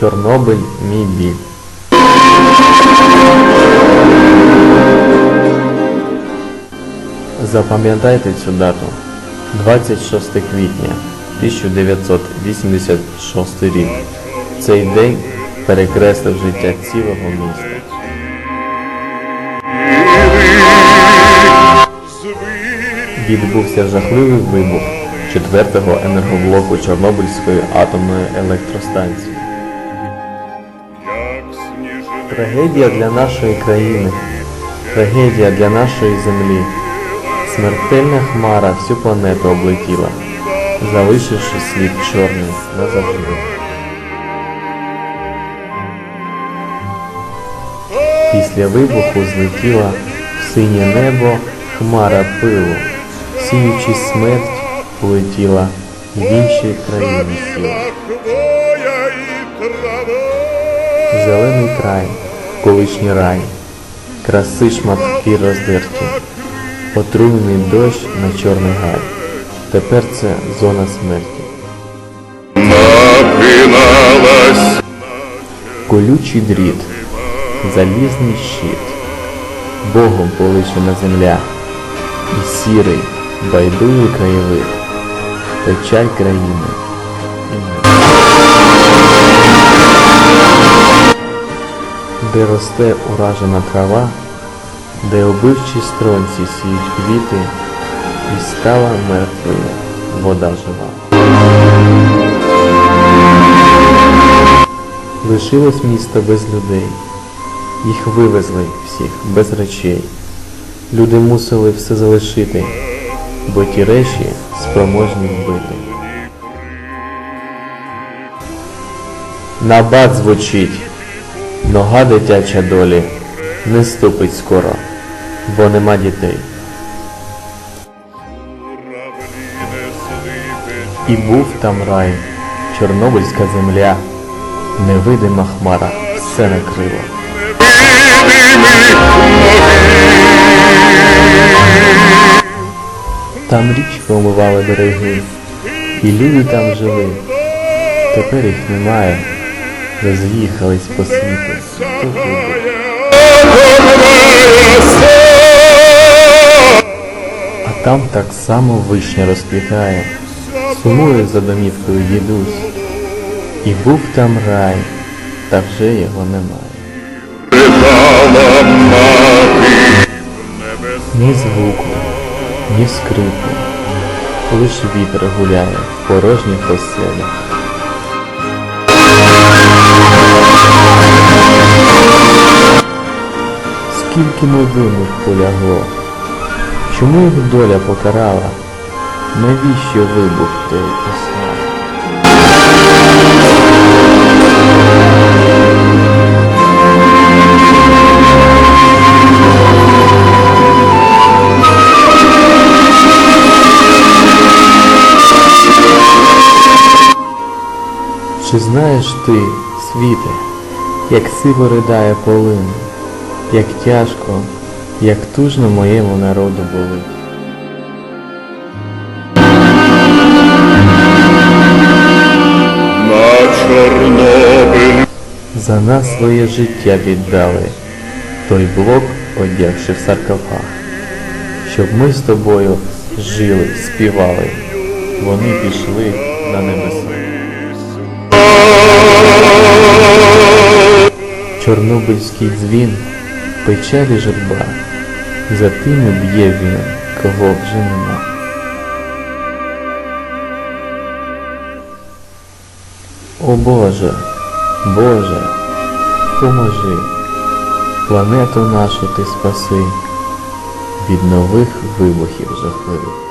Чорнобиль мій біль. Запам'ятайте цю дату. 26 квітня 1986 рік. Цей день перекреслив життя цілого міста. Відбувся жахливий вибух четвертого енергоблоку Чорнобильської атомної електростанції. Трагедія для нашої країни, трагедія для нашої землі. Смертельна хмара всю планету облетіла, залишивши слід чорний назавжди. Після вибуху злетіла в синє небо хмара пилу, сіючи смерть, полетіла в інші країни сіла. Зелений край, колишній рай, краси шматки роздерті, отруєний дощ на чорний гай. Тепер це зона смерті. Напиналась Колючий дріт, залізний щит, Богом полишена земля, і сірий, байдужий краєвид, печаль країни. Де росте уражена трава, де убивчі стронці сіють квіти, і стала мертвою вода жива. Лишилось місто без людей. Їх вивезли всіх без речей. Люди мусили все залишити, бо ті речі спроможні вбити. Набат звучить, нога дитяча долі не ступить скоро, бо нема дітей. І був там рай, чорнобильська земля, невидима хмара все накрила. Там річку омивали береги, і люди там жили. Тепер їх немає, роз'їхались по світу. А там так само вишня розквітає, сумує за домівкою дідусь. І був там рай, та вже його немає. Ні звуку, ні скрипу, лиш вітер гуляє в порожніх оселях. Скільки невинних полягло, чому їх доля покарала? Навіщо вибух той послав? Чи знаєш ти, світе, як сиво ридає полин, як тяжко, як тужно моєму народу болить? на Чорнобиль За нас своє життя віддали, той блок одягши в саркофаг, щоб ми з тобою жили, співали, вони пішли на небеса. Чорнобильський дзвін, печалі журба, за тими б'є він, кого вже нема. О Боже, Боже, поможи, планету нашу ти спаси від нових вибухів жахливих.